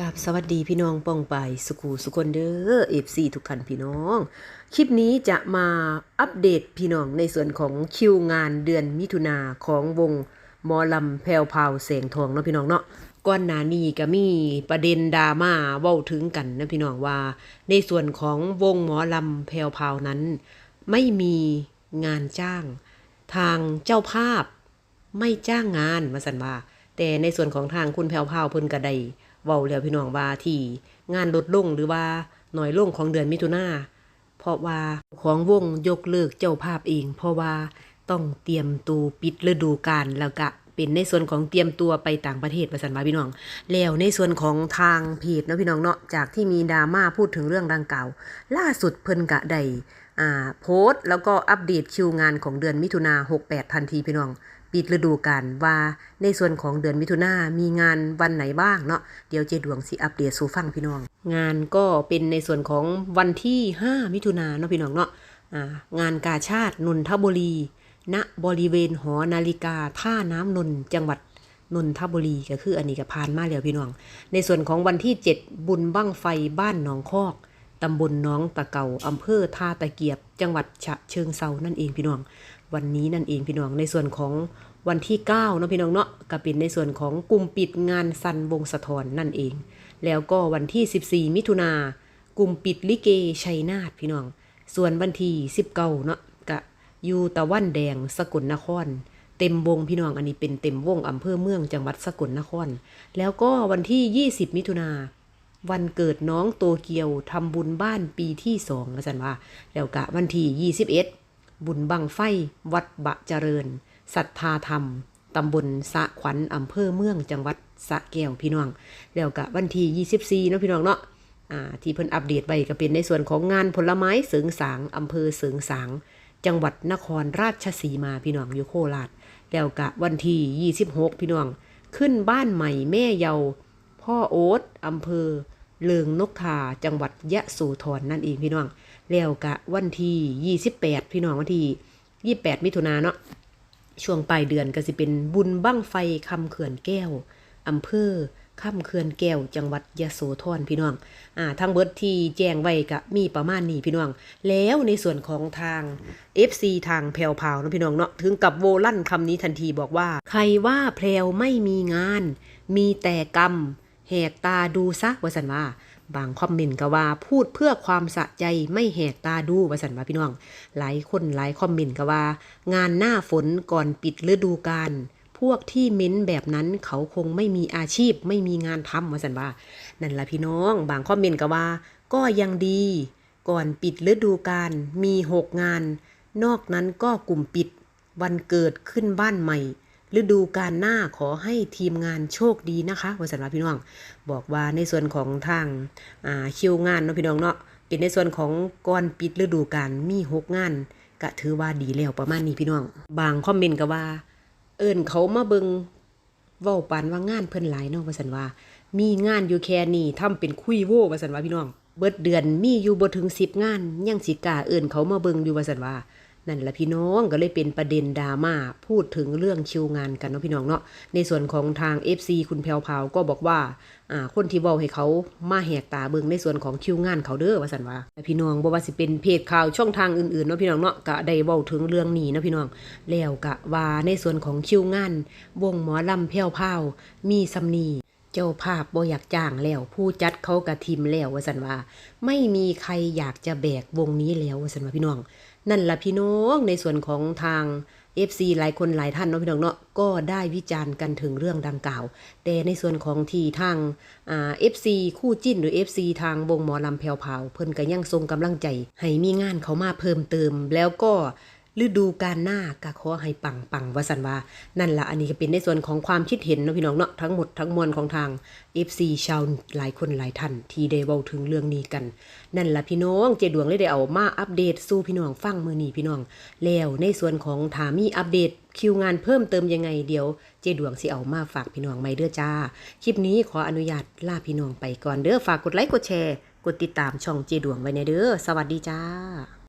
กับสวัสดีพี่น้องป้องไปสุขูสุคนเด้อเอฟซีทุกท่านพี่น้อง คลิปนี้จะมาอัปเดตพี่น้องในส่วนของคิวงานเดือนมิถุนาของวงหมอลำแพรวพาวแสงทองเนาะพี่น้องเนาะก่อนหนานีก็มีประเด็นดราม่าเว้าถึงกันนะพี่น้องว่า ในส่วนของวงหมอลำแพรวพาวนั้น ไม่มีงานจ้าง ทางเจ้าภาพไม่จ้างงานมาสันว่า แต่ในส่วนของทางคุณแพรวพาวเพิ่นก็ได เว้าแล้วพี่น้องว่าที่งานลดลงหรือว่าหน่อยลงของเดือนมิถุนาเพราะว่าของวงยกเลิกเจ้าภาพเอง เพราะว่าต้องเตรียมตัวปิดฤดูกาลแล้วก็เป็นในส่วนของเตรียมตัวไปต่างประเทศประสันว่าพี่น้อง แล้วในส่วนของทางเพจนะพี่น้องเนาะจากที่มีดราม่าพูดถึงเรื่องดังกล่าว ล่าสุดเพิ่นกะได้ โพสต์แล้วก็อัปเดตคิวงานของเดือนมิถุนา68 ทันทีพี่น้อง ปิดฤดูกาลว่าในส่วนของเดือนมิถุนามีงานวันไหนบ้างเนาะเดี๋ยวเจดวงสิอัปเดตสู่ฟังพี่น้อง งานก็เป็นในส่วนของวันที่ 5 มิถุนาเนาะพี่น้องเนาะงานกาชาตินนทบุรี ณบริเวณหอนาฬิกาท่าน้ำนนท์จังหวัดนนทบุรีก็คืออันนี้ก็ผ่านมาแล้วพี่น้อง ในส่วนของวันที่ 7 บุญบั้งไฟบ้านหนองคอก ตำบลน้องตะเก่าอำเภอท่าตะเกียบ จังหวัดฉะเชิงเซานั่นเองพี่น้อง วันนี้นั่นเองพี่น้องในส่วนของวันที่9เนาะพี่น้องเนาะก็เป็นในส่วนของกลุ่มปิดงานสันวงสะทอนนั่นเอง แล้วก็วันที่ 14 มิถุนากลุ่มปิดลิเกชัยนาทพี่น้อง ส่วนวันที่19เนาะกะยูตะวันแดงสกลนคร เต็มวงพี่น้องอันนี้เป็นเต็มวงอำเภอเมืองจังหวัดสกลนคร แล้วก็วันที่ 20 มิถุนา วันเกิดน้องโตเกียวทำบุญบ้านปีที่สองนะสันว่า แล้วกะวันที่ 21 บุญบังไฟ วัดบะเจริญศรัทธาธรรมตำบลสะขวัญอำเภอเมืองจังหวัดสะแก้วพี่น้อง แล้วกะวันที่24เนาะพี่น้องเนาะอ่าที่เพิ่นอัปเดตไปก็เป็นในส่วนของงานผลไม้เสริงสางอำเภอเสริงสาง จังหวัดนครราชสีมาพี่น้องอยู่โคราชแล้วกะวันที่ 26 พี่น้อง ขึ้นบ้านใหม่แม่เยา พ่อโอ๊ตอำเภอเลิงนกทาจังหวัดยะโสธรนั่นเองพี่น้อง แล้วกะวันที่28 พี่น้องวันที่28 มิถุนาเนาะช่วงปลายเดือนก็สิเป็นบุญบั้งไฟคำเขื่อนแก้วอำเภอคำเขื่อนแก้ว จังหวัดยะโสธรพี่น้อง อ่าทางเบิดที่แจ้งไว้ก็มีประมาณนี้พี่น้อง แล้วในส่วนของทาง FC ทางแพรวพาวนะพี่น้องเนาะถึงกับโวลั่นคำนี้ทันทีบอกว่า ใครว่าแพรวไม่มีงาน มีแต่กรรม แหกตาดูซะว่าสันว่า บางคอมเมนต์ก็ว่าพูดเพื่อความสะใจไม่แหกตาดูว่าสันว่าพี่น้อง หลายคนหลายคอมเมนต์ก็ว่า งานหน้าฝนก่อนปิดฤดูกาลพวกที่เม้นแบบนั้นเขาคงไม่มีอาชีพไม่มีงานทำว่าสันว่า นั่นละพี่น้อง บางคอมเมนต์ก็ว่า ก็ยังดี ก่อนปิดฤดูกาลมีหกงาน นอกนั้นก็กลุ่มปิด วันเกิดขึ้นบ้านใหม่ ฤดูกาลหน้าขอให้ทีมงานโชคดีนะคะวสันว่าพี่น้อง บอกว่าในส่วนของทางคิวงานเนาะพี่น้องเนาะเป็นในส่วนของก่อนปิดฤดูกาลมีหกงานก็ถือว่าดีแล้วประมาณนี้พี่น้อง บางคอมเมนต์ก็ว่า เอิ้นเขามาเบิงเว้าปานว่างานเพิ่นหลายเนาะว่าซั่นว่า มีงานอยู่แค่นี้ทำเป็นคุยโว้ว่าซั่นว่าพี่น้อง เบิดเดือนมีอยู่บ่ถึง10งาน ยังสิกาเอิ้นเขามาเบิงอยู่ว่าซั่นว่า นั่นแหละพี่น้องก็เลยเป็นประเด็นดราม่าพูดถึงเรื่องคิวงานกันเนาะพี่น้องเนาะในส่วนของทาง FC คุณแพรวพาวก็บอกว่าอ่าคนที่เว้าให้เขามาแหกตาเบิงในส่วนของคิวงานเขาเด้อว่าซั่นว่าพี่น้องบ่ว่าสิเป็นเพจข่าวช่องทางอื่นๆเนาะพี่น้องเนาะก็ได้เว้าถึงเรื่องนี้เนาะพี่น้องแล้วกะว่าในส่วนของคิวงานวงหมอลำแพ้วพาวมีสำนี เจ้าภาพบ่อยากจ้างแล้ว ผู้จัดเขากะทิมแล้วว่าสันว่า ไม่มีใครอยากจะแบกวงนี้แล้วว่าสันว่าพี่น้อง นั่นละพี่น้องในส่วนของทาง FC หลายคนหลายท่านเนาะพี่น้องเนาะก็ได้วิจารณ์กันถึงเรื่องดังกล่าว แต่ในส่วนของที่ทางอ่า FC คู่จิ้นหรือ FC ทางวงหมอลำแพรวพราวเพิ่นก็ยังทรงกำลังใจ ให้มีงานเขามาเพิ่มเติมแล้วก็ ฤดูการหน้าก็ขอให้ปังปังว่าสันว่านั่นละอันนี้ก็เป็นในส่วนของความคิดเห็นนะพี่น้องเนาะทั้งหมดทั้งมวลของทาง FC ชาวหลายคนหลายท่านที่ได้เว้าถึงเรื่องนี้กัน นั่นละพี่น้องเจดวงเลยได้เอามาอัปเดตสู่พี่น้องฟังมือนี้พี่น้อง แล้วในส่วนของถามีอัปเดตคิวงานเพิ่มเติมยังไงเดี๋ยวเจดวงสิเอามาฝากพี่น้องไม่เด้อจ้า คลิปนี้ขออนุญาตลาพี่น้องไปก่อนเด้อฝากกดไลค์กดแชร์ กดติดตามช่องเจดวงไว้ในเด้อสวัสดีจ้า